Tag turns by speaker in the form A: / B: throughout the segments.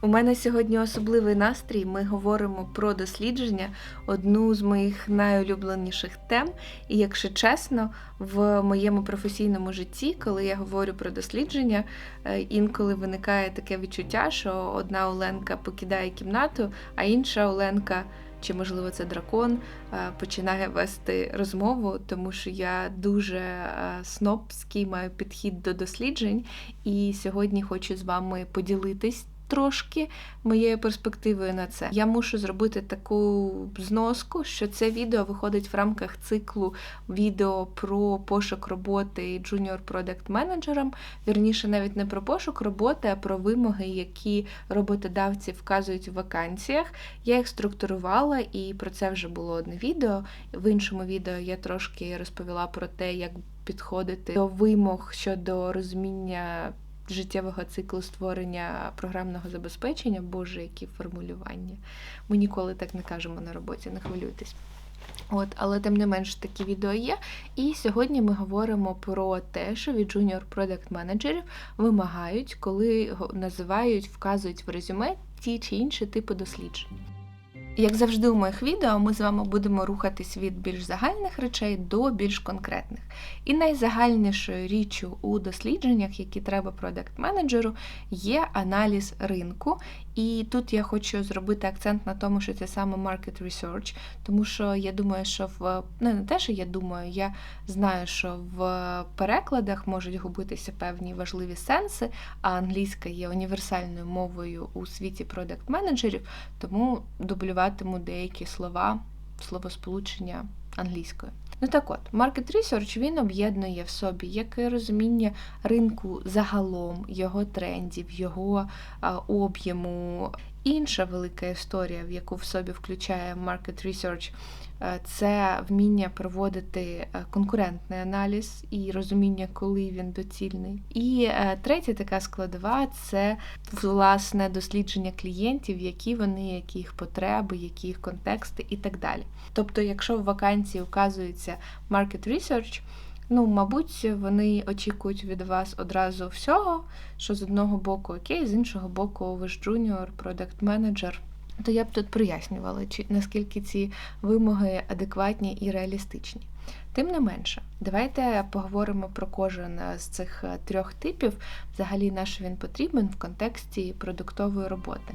A: У мене сьогодні особливий настрій. Ми говоримо про дослідження, одну з моїх найулюбленіших тем. І якщо чесно, в моєму професійному житті, коли я говорю про дослідження, е, інколи виникає таке відчуття, що одна Оленка покидає кімнату, а інша Оленка. Чи можливо це дракон е, починає вести розмову, тому що я дуже е, снобський маю підхід до досліджень, і сьогодні хочу з вами поділитись трошки моєю перспективою на це. Я мушу зробити таку зноску, що це відео виходить в рамках циклу відео про пошук роботи джуніор продакт менеджерам. Вірніше, навіть не про пошук роботи, а про вимоги, які роботодавці вказують в вакансіях. Я їх структурувала, і про це вже було одне відео. В іншому відео я трошки розповіла про те, як підходити до вимог щодо розуміння життєвого циклу створення програмного забезпечення, боже, які формулювання. Ми ніколи так не кажемо на роботі, не хвилюйтесь. От, але тим не менш такі відео є. І сьогодні ми говоримо про те, що від junior product менеджерів вимагають, коли називають, вказують в резюме ті чи інші типи досліджень. Як завжди у моїх відео, ми з вами будемо рухатись від більш загальних речей до більш конкретних. І найзагальнішою річчю у дослідженнях, які треба продакт-менеджеру, є аналіз ринку. І тут я хочу зробити акцент на тому, що це саме market research, тому що я думаю, що в ну не те, що я думаю, я знаю, що в перекладах можуть губитися певні важливі сенси, а англійська є універсальною мовою у світі продакт-менеджерів, тому дублюватиму деякі слова, словосполучення англійською. Ну так от, Market Research він об'єднує в собі як розуміння ринку загалом, його трендів, його об'єму. Інша велика історія, в яку в собі включає Market Research, це вміння проводити е, конкурентний аналіз і розуміння, коли він доцільний. І е, третя така складова це власне дослідження клієнтів, які вони, які їх потреби, які їх контексти і так далі. Тобто, якщо в вакансії указується market research, Ну, мабуть, вони очікують від вас одразу всього, що з одного боку окей, з іншого боку, ви ж джуніор, продакт менеджер то я б тут прояснювала, чи наскільки ці вимоги адекватні і реалістичні. Тим не менше, давайте поговоримо про кожен з цих е, трьох типів, взагалі на що він потрібен в контексті продуктової роботи.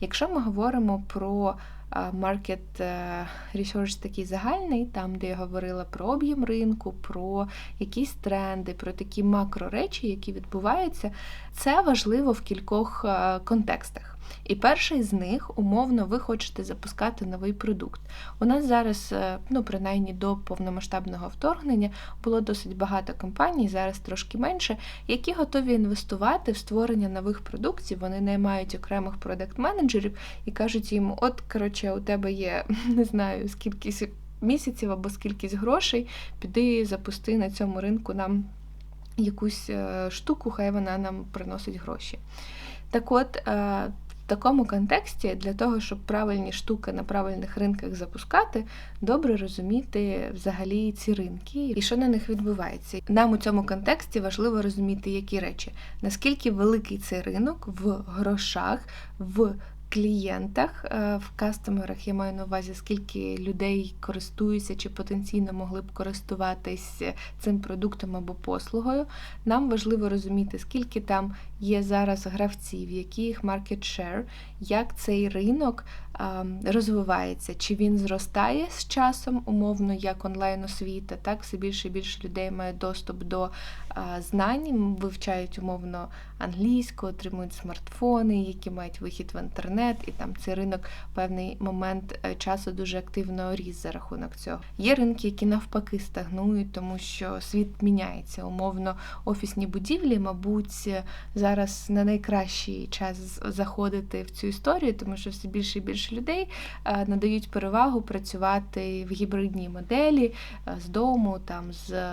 A: Якщо ми говоримо про Market е, Research такий загальний, там, де я говорила про об'єм ринку, про якісь тренди, про такі макроречі, які відбуваються, це важливо в кількох е, контекстах. І перший з них, умовно, ви хочете запускати новий продукт. У нас зараз, е, ну принаймні до повномасштабного вторгнення, було досить багато компаній, зараз трошки менше, які готові інвестувати в створення нових продуктів. Вони наймають окремих продакт-менеджерів і кажуть їм: от, коротше, у тебе є не знаю, скільки місяців або скількись грошей, піди запусти на цьому ринку нам якусь е, штуку, хай вона нам приносить гроші. Так от, е, в такому контексті для того, щоб правильні штуки на правильних ринках запускати, добре розуміти взагалі ці ринки і що на них відбувається. Нам у цьому контексті важливо розуміти, які речі, наскільки великий цей ринок в грошах, в клієнтах, е, в кастомерах я маю на увазі, скільки людей користуються чи потенційно могли б користуватись цим продуктом або послугою. Нам важливо розуміти, скільки там є зараз гравців, який їх market share, як цей ринок розвивається, чи він зростає з часом, умовно, як онлайн-освіта, так все більше і більше людей має доступ до знань, вивчають умовно англійську, отримують смартфони, які мають вихід в інтернет, і там цей ринок певний момент е, часу дуже активно ріс за рахунок цього. Є ринки, які навпаки стагнують, тому що світ міняється. Умовно, офісні будівлі, мабуть, зараз не найкращий час заходити в цю історію, тому що все більше і більше людей е, надають перевагу працювати в гібридній моделі е, з дому, там з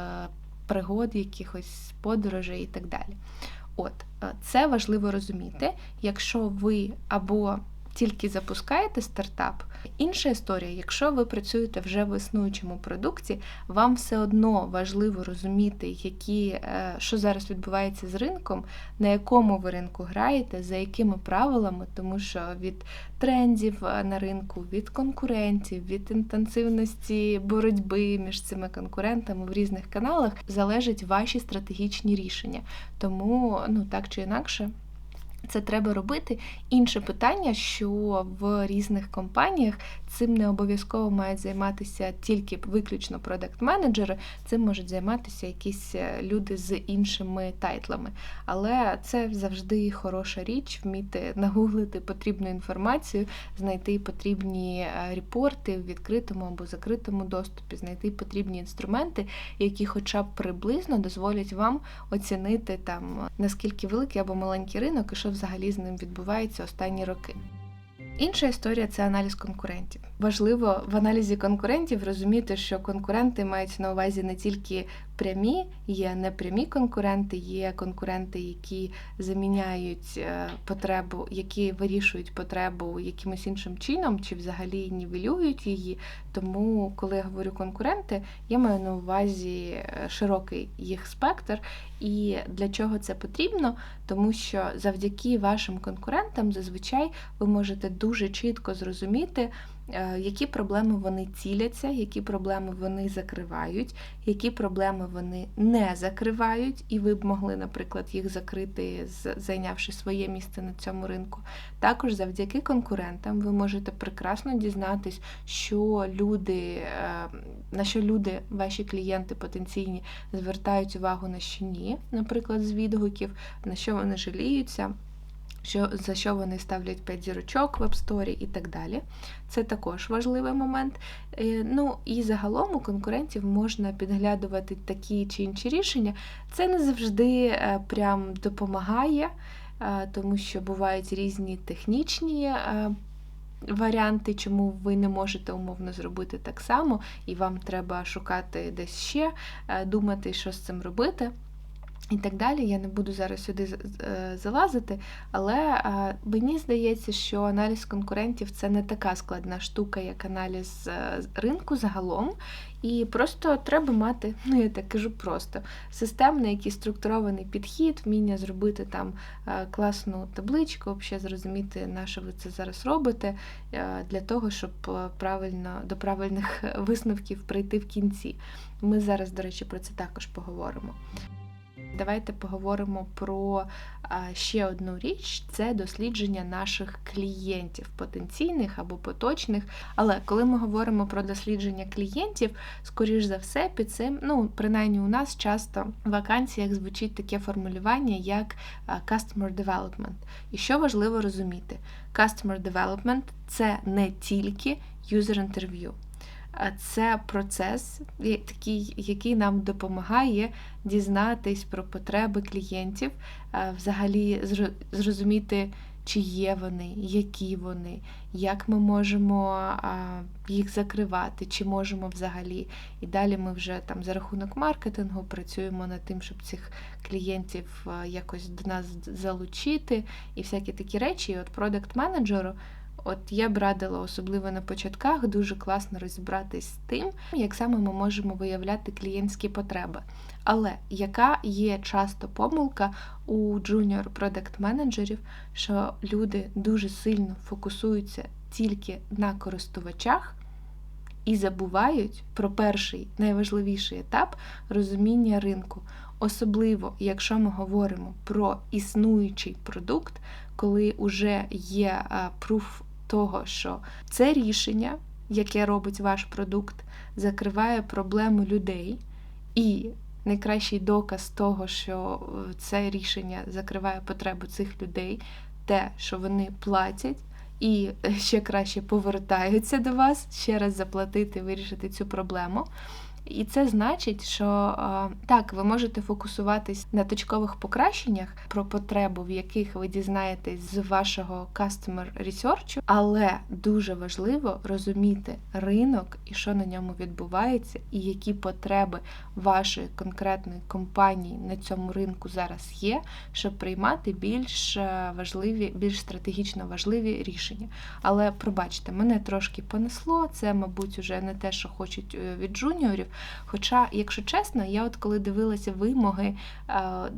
A: пригод, якихось подорожей і так далі. От, е, це важливо розуміти, якщо ви або тільки запускаєте стартап. Інша історія, якщо ви працюєте вже в існуючому продукті, вам все одно важливо розуміти, які, е, що зараз відбувається з ринком, на якому ви ринку граєте, за якими правилами, тому що від трендів е, на ринку, від конкурентів, від інтенсивності боротьби між цими конкурентами в різних каналах залежать ваші стратегічні рішення. Тому ну так чи інакше. Це треба робити. Інше питання, що в різних компаніях цим не обов'язково мають займатися тільки виключно продакт-менеджери, цим можуть займатися якісь е, люди з іншими тайтлами. Але це завжди хороша річ, вміти нагуглити потрібну інформацію, знайти потрібні е, репорти в відкритому або закритому доступі, знайти потрібні інструменти, які, хоча б приблизно, дозволять вам оцінити там наскільки великий або маленький ринок і що взагалі з ним відбувається останні роки. Інша історія це аналіз конкурентів. Важливо в аналізі конкурентів розуміти, що конкуренти мають на увазі не тільки прямі, є непрямі конкуренти, є конкуренти, які заміняють е, потребу, які вирішують потребу якимось іншим чином, чи взагалі нівелюють її. Тому, коли я говорю конкуренти, я маю на увазі е, широкий їх спектр. І для чого це потрібно? Тому що завдяки вашим конкурентам зазвичай ви можете дуже чітко зрозуміти. Е, які проблеми вони ціляться, які проблеми вони закривають, які проблеми вони не закривають, і ви б могли, наприклад, їх закрити, зайнявши своє місце на цьому ринку. Також завдяки конкурентам ви можете прекрасно дізнатись, що люди, е, на що люди, ваші клієнти потенційні, звертають увагу на що ні, наприклад, з відгуків, на що вони жаліються що, за що вони ставлять 5 зірочок в App Store і так далі. Це також важливий момент. Е, ну і загалом у конкурентів можна підглядувати такі чи інші рішення. Це не завжди е, прям допомагає, е, тому що бувають різні технічні. Варіанти, чому ви не можете умовно зробити так само, і вам треба шукати десь ще, думати, що з цим робити. І так далі, я не буду зараз сюди е, залазити, але е, мені здається, що аналіз конкурентів це не така складна штука, як аналіз е, ринку загалом. І просто треба мати, ну я так кажу, просто системний, який структурований підхід, вміння зробити там класну табличку, взагалі зрозуміти, на що ви це зараз робите, для того, щоб правильно до правильних висновків прийти в кінці. Ми зараз, до речі, про це також поговоримо. Давайте поговоримо про ще одну річ: це дослідження наших клієнтів, потенційних або поточних. Але коли ми говоримо про дослідження клієнтів, скоріш за все, під цим, ну, принаймні у нас часто в вакансіях звучить таке формулювання, як Customer Development. І що важливо розуміти, Customer Development – це не тільки interview це процес, такий, який нам допомагає дізнатись про потреби клієнтів, взагалі зрозуміти, чи є вони, які вони, як ми можемо їх закривати, чи можемо взагалі. І далі ми вже там за рахунок маркетингу працюємо над тим, щоб цих клієнтів якось до нас залучити, і всякі такі речі. І от продакт-менеджеру. От я б радила, особливо на початках, дуже класно розібратись з тим, як саме ми можемо виявляти клієнтські потреби. Але яка є часто помилка у джуніор продакт менеджерів що люди дуже сильно фокусуються тільки на користувачах і забувають про перший найважливіший етап розуміння ринку. Особливо, якщо ми говоримо про існуючий продукт, коли вже є пруф того, що це рішення, яке робить ваш продукт, закриває проблему людей, і найкращий доказ того, що е, це рішення закриває потребу цих людей, те, що вони платять. І ще краще повертаються до вас, ще раз заплатити, вирішити цю проблему. І це значить, що так, ви можете фокусуватись на точкових покращеннях про потребу, в яких ви дізнаєтесь з вашого customer research, але дуже важливо розуміти ринок і що на ньому відбувається, і які потреби вашої конкретної компанії на цьому ринку зараз є, щоб приймати більш е, важливі, більш стратегічно важливі рішення. Але пробачте, мене трошки понесло. Це, мабуть, уже не те, що хочуть е, від джуніорів. Хоча, якщо чесно, я от коли дивилася вимоги е,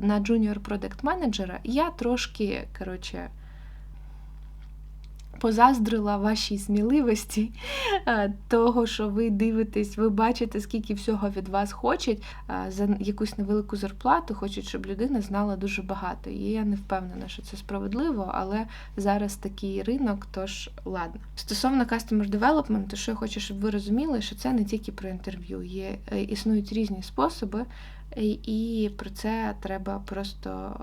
A: на джуніор продакт менеджера, я трошки, коротше позаздрила вашій сміливості, е, того, що ви дивитесь, ви бачите, скільки всього від вас хочуть е, за якусь невелику зарплату, хочуть, щоб людина знала дуже багато. І я не впевнена, що це справедливо, але зараз такий ринок, тож ладно. Стосовно customer development, що я хочу, щоб ви розуміли, що це не тільки про інтерв'ю, є е, існують різні способи. І про це треба просто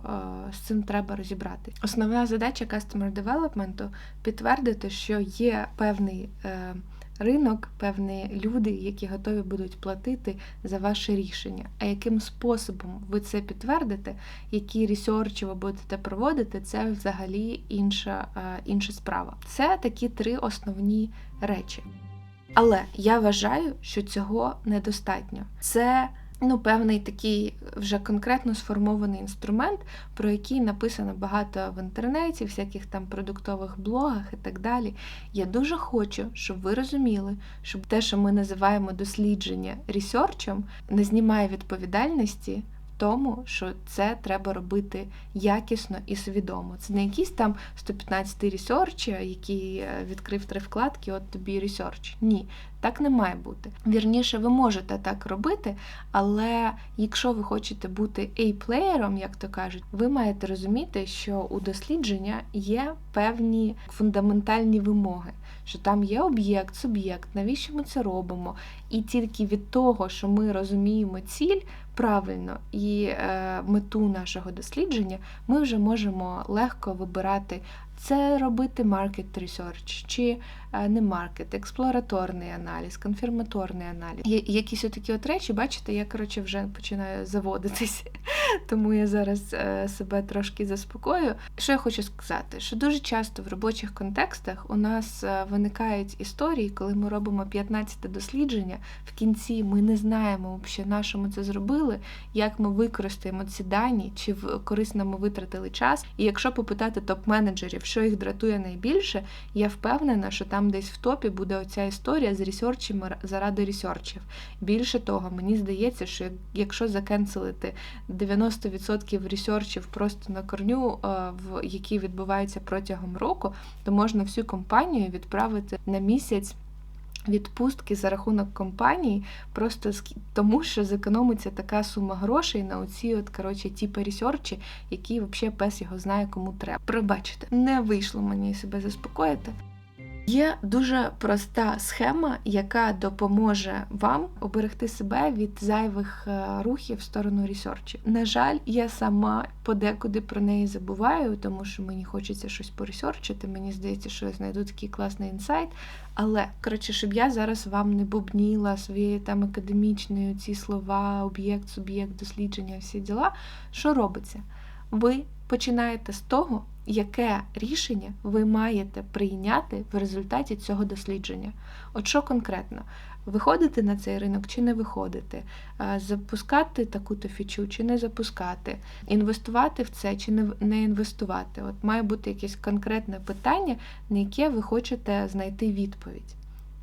A: з цим треба розібрати. Основна задача customer development – підтвердити, що є певний е, ринок, певні люди, які готові будуть платити за ваше рішення. А яким способом ви це підтвердите, які ресерчі ви будете проводити, це взагалі інша, е, інша справа. Це такі три основні речі. Але я вважаю, що цього недостатньо. Це ну, певний такий вже конкретно сформований інструмент, про який написано багато в інтернеті, всяких там продуктових блогах і так далі. Я дуже хочу, щоб ви розуміли, щоб те, що ми називаємо дослідження ресерчем, не знімає відповідальності тому, що це треба робити якісно і свідомо. Це не якийсь там 115 ресерч, який е, відкрив три вкладки, от тобі ресерч. Ні, так не має бути. Вірніше, ви можете так робити, але якщо ви хочете бути A-плеєром, як то кажуть, ви маєте розуміти, що у дослідження є певні фундаментальні вимоги, що там є об'єкт, суб'єкт, навіщо ми це робимо? І тільки від того, що ми розуміємо ціль правильно. І е, мету нашого дослідження, ми вже можемо легко вибирати це робити market research, чи не маркет, експлораторний аналіз, конфірматорний аналіз. Є якісь такі от речі, бачите, я коротше вже починаю заводитись, тому я зараз е, себе трошки заспокою. Що я хочу сказати? Що дуже часто в робочих контекстах у нас е, виникають історії, коли ми робимо 15 дослідження, в кінці ми не знаємо, що на що це зробили, як ми використаємо ці дані, чи корисно ми витратили час. І якщо попитати топ-менеджерів, що їх дратує найбільше, я впевнена, що там десь в топі буде оця історія з ресерчами заради ресерчів. Більше того, мені здається, що якщо закенселити 90% ресерчів просто на корню, е, в які відбуваються протягом року, то можна всю компанію відправити на місяць відпустки за рахунок компанії, просто тому, що зекономиться така сума грошей на оці от, коротше, ті пересерчі, які взагалі пес його знає, кому треба. Пробачте, не вийшло мені себе заспокоїти. Є дуже проста схема, яка допоможе вам оберегти себе від зайвих е, рухів в сторону ресерчі. На жаль, я сама подекуди про неї забуваю, тому що мені хочеться щось поресерчити. Мені здається, що я знайду такий класний інсайт. Але коротше, щоб я зараз вам не бубніла своєї там академічної ці слова, об'єкт, суб'єкт, дослідження, всі діла, що робиться? Ви починаєте з того, яке рішення ви маєте прийняти в результаті цього дослідження. От що конкретно? Виходити на цей ринок чи не виходити, запускати таку-то фічу чи не запускати, інвестувати в це чи не інвестувати. От має бути якесь конкретне питання, на яке ви хочете знайти відповідь.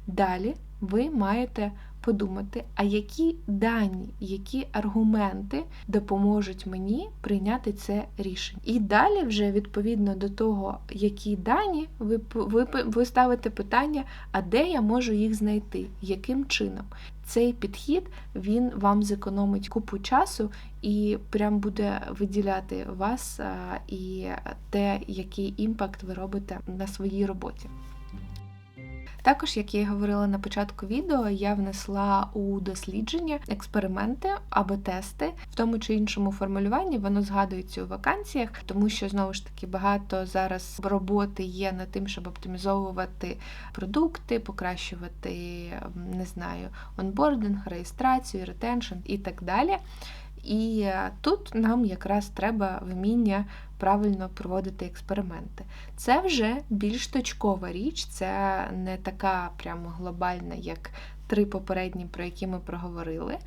A: Далі ви маєте подумати, а які дані, які аргументи допоможуть мені прийняти це рішення. І далі, вже відповідно до того, які дані, ви, ви, ви ставите питання, а де я можу їх знайти, яким чином. Цей підхід він вам зекономить купу часу і прям буде виділяти вас і те, який імпакт ви робите на своїй роботі. Також, як я й говорила на початку відео, я внесла у дослідження експерименти або тести в тому чи іншому формулюванні, воно згадується у вакансіях, тому що знову ж таки багато зараз роботи є над тим, щоб оптимізовувати продукти, покращувати, не знаю, онбординг, реєстрацію, ретеншн і так далі. І е, тут нам якраз треба вміння правильно проводити експерименти. Це вже більш точкова річ, це не така прямо глобальна, як три попередні, про які ми проговорили.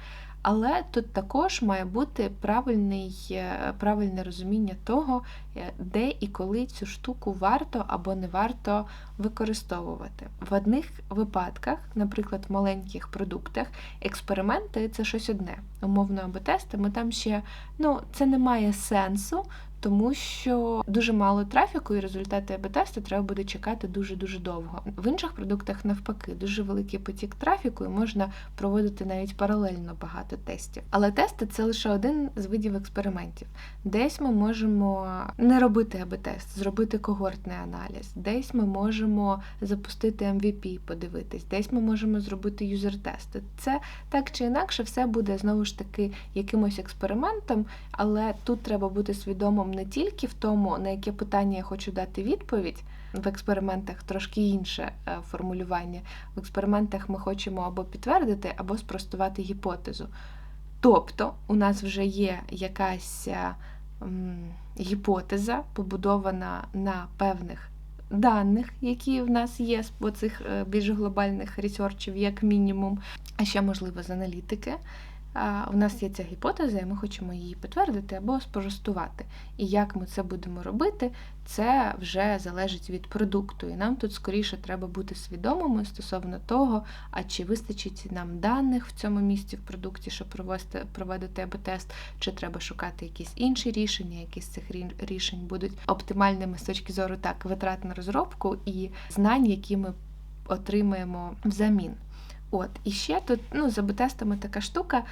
A: Але тут також має бути правильний, е, правильне розуміння того, е, де і коли цю штуку варто або не варто використовувати. В одних випадках, наприклад, в маленьких продуктах, експерименти це щось одне. Умовно або тести, ми там ще ну, це не має сенсу, тому що дуже мало трафіку, і результати АБ-тесту треба буде чекати дуже-дуже довго. В інших продуктах навпаки, дуже великий потік трафіку, і можна проводити навіть паралельно багато тестів. Але тести це лише один з видів експериментів. Десь ми можемо не робити АБ-тест, зробити когортний аналіз, десь ми можемо запустити MVP, подивитись, десь ми можемо зробити юзер-тести. Це так чи інакше, все буде знову ж таки якимось експериментом, але тут треба бути свідомим не тільки в тому, на яке питання я хочу дати відповідь. В експериментах трошки інше е, формулювання. В експериментах ми хочемо або підтвердити, або спростувати гіпотезу. Тобто, у нас вже є якась е, гіпотеза, побудована на певних даних, які в нас є з цих е, більш глобальних ресерчів, як мінімум, а ще, можливо, з аналітики. У нас є ця гіпотеза, і ми хочемо її підтвердити або спростувати. І як ми це будемо робити, це вже залежить від продукту. І нам тут скоріше треба бути свідомими стосовно того, а чи вистачить нам даних в цьому місці в продукті, щоб провести, проводити АБ-тест, чи треба шукати якісь інші рішення, які з цих рішень будуть оптимальними з точки зору так, витрат на розробку і знань, які ми отримаємо взамін. От, І ще тут ну, за бетестами така штука.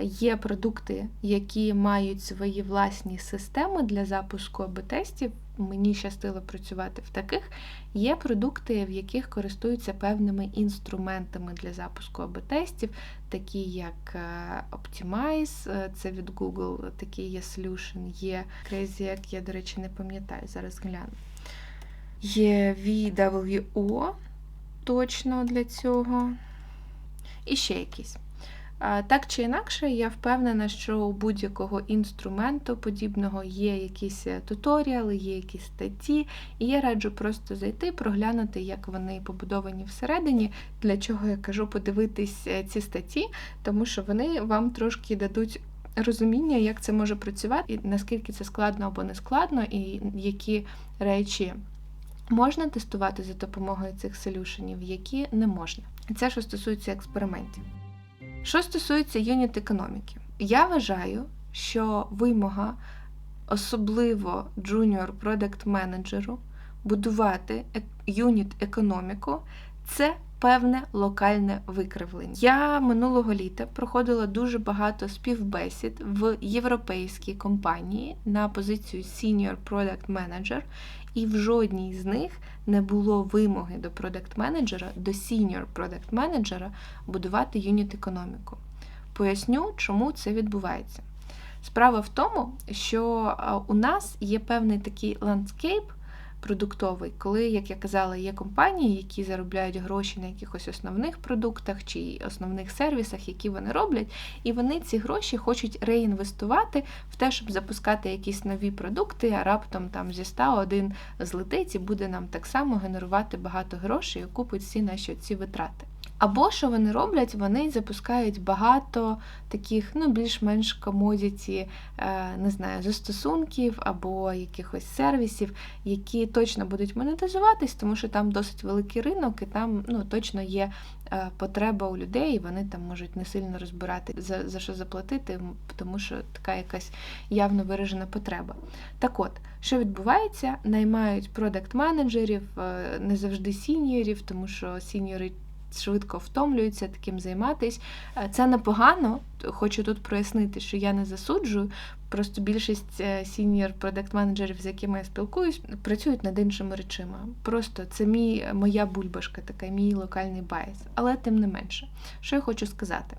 A: Є продукти, які мають свої власні системи для запуску АБ-тестів. Мені щастило працювати в таких. Є продукти, в яких користуються певними інструментами для запуску АБ-тестів, такі як е, Optimize, е, це від Google, такі є Solution, є Crazy, я, до речі, не пам'ятаю, зараз гляну. Є VWO точно для цього і ще якісь. Так чи інакше, я впевнена, що у будь-якого інструменту подібного є якісь е, туторіали, є якісь статті, і я раджу просто зайти, проглянути, як вони побудовані всередині, для чого я кажу подивитись е, ці статті, тому що вони вам трошки дадуть розуміння, як це може працювати, і наскільки це складно або не складно, і які речі можна тестувати за допомогою цих солюшенів, які не можна. Це що стосується експериментів. Що стосується юніт економіки, я вважаю, що вимога, особливо джуніор продакт менеджеру будувати юніт економіку це певне локальне викривлення. Я минулого літа проходила дуже багато співбесід в європейській компанії на позицію Senior Product Manager, і в жодній з них не було вимоги до продакт-менеджера, до senior продакт менеджера будувати юніт економіку. Поясню, чому це відбувається. Справа в тому, що у нас є певний такий ландскейп, продуктовий, коли, як я казала, є компанії, які заробляють гроші на якихось основних продуктах чи основних сервісах, які вони роблять, і вони ці гроші хочуть реінвестувати в те, щоб запускати якісь нові продукти, а раптом там зі 100 один злетить і буде нам так само генерувати багато грошей і купить всі наші ці витрати. Або що вони роблять, вони запускають багато таких, ну, більш-менш комодіті, е, не знаю, застосунків або якихось сервісів, які точно будуть монетизуватись, тому що там досить великий ринок, і там ну, точно є е, потреба у людей, і вони там можуть не сильно розбирати, за, за що заплатити, тому що така якась явно виражена потреба. Так от, що відбувається? Наймають продакт-менеджерів, е, не завжди сіньорів, тому що сіньори швидко втомлюються таким займатись. Е, Це непогано. Хочу тут прояснити, що я не засуджую. Просто більшість сіньор продакт менеджерів з якими я спілкуюсь, працюють над іншими речима. Просто це мій моя бульбашка, така мій локальний байс. Але тим не менше, що я хочу сказати,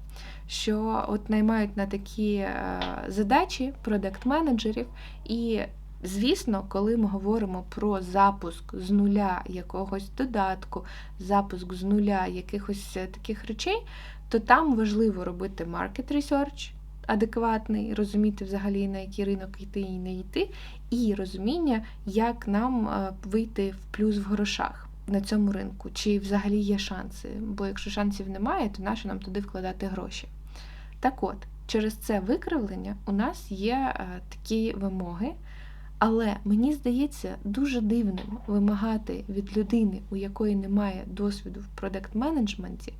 A: що от наймають на такі е, задачі продакт-менеджерів, і, звісно, коли ми говоримо про запуск з нуля якогось додатку, запуск з нуля якихось е, таких речей, то там важливо робити market research, адекватний, розуміти взагалі, на який ринок йти і не йти, і розуміння, як нам е, вийти в плюс в грошах на цьому ринку, чи взагалі є шанси. Бо якщо шансів немає, то нащо нам туди вкладати гроші? Так от, через це викривлення у нас є е, такі вимоги. Але мені здається дуже дивним вимагати від людини, у якої немає досвіду в продакт-менеджменті,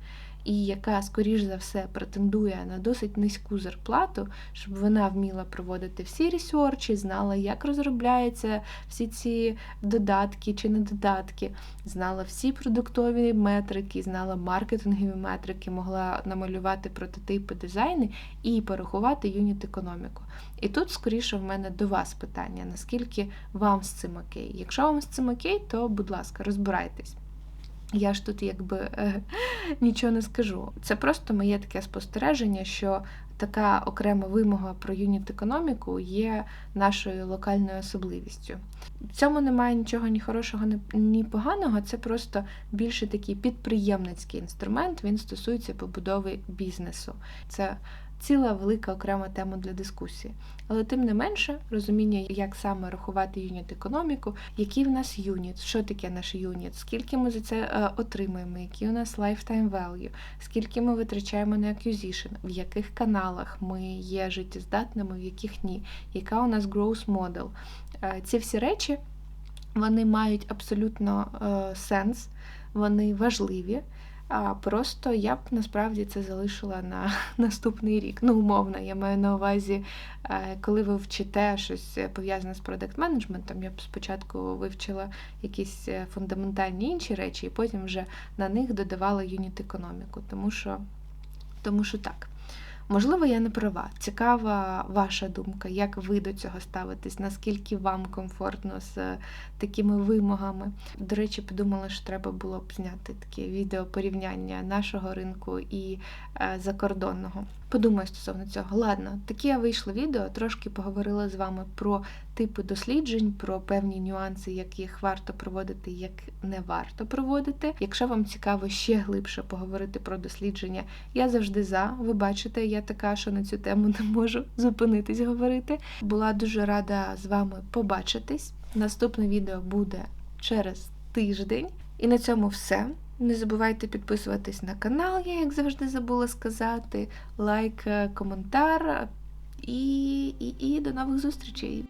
A: і яка, скоріш за все, претендує на досить низьку зарплату, щоб вона вміла проводити всі ресерчі, знала, як розробляються всі ці додатки чи не додатки, знала всі продуктові метрики, знала маркетингові метрики, могла намалювати прототипи дизайни і порахувати юніт економіку. І тут, скоріше, в мене до вас питання: наскільки вам з цим окей? Якщо вам з цим окей, то будь ласка, розбирайтесь. Я ж тут якби е, нічого не скажу. Це просто моє таке спостереження, що така окрема вимога про юніт економіку є нашою локальною особливістю. В цьому немає нічого ні хорошого, ні поганого. Це просто більше такий підприємницький інструмент. Він стосується побудови бізнесу. Це ціла велика окрема тема для дискусії. Але тим не менше, розуміння, як саме рахувати юніт економіку, який в нас юніт, що таке наш юніт, скільки ми за це е, отримуємо, який у нас lifetime value, скільки ми витрачаємо на acquisition, в яких каналах ми є життєздатними, в яких ні, яка у нас growth model. Е, ці всі речі вони мають абсолютно е, сенс, вони важливі. А просто я б насправді це залишила на наступний рік. Ну, умовно, я маю на увазі, е, коли ви вчите щось пов'язане з продакт менеджментом я б спочатку вивчила якісь е, фундаментальні інші речі, і потім вже на них додавала юніт економіку. Тому що, Тому що так. Можливо, я не права. Цікава ваша думка, як ви до цього ставитесь, наскільки вам комфортно з такими вимогами. До речі, подумала, що треба було б зняти таке відео порівняння нашого ринку і е, закордонного. Подумаю стосовно цього. Ладно, таке вийшло відео, трошки поговорила з вами про типи досліджень, про певні нюанси, яких варто проводити, як не варто проводити. Якщо вам цікаво ще глибше поговорити про дослідження, я завжди за. Ви бачите, я така, що на цю тему не можу зупинитись говорити. Була дуже рада з вами побачитись. Наступне відео буде через тиждень. І на цьому все. Не забувайте підписуватись на канал, я, як завжди, забула сказати. Лайк, коментар і, і, і до нових зустрічей!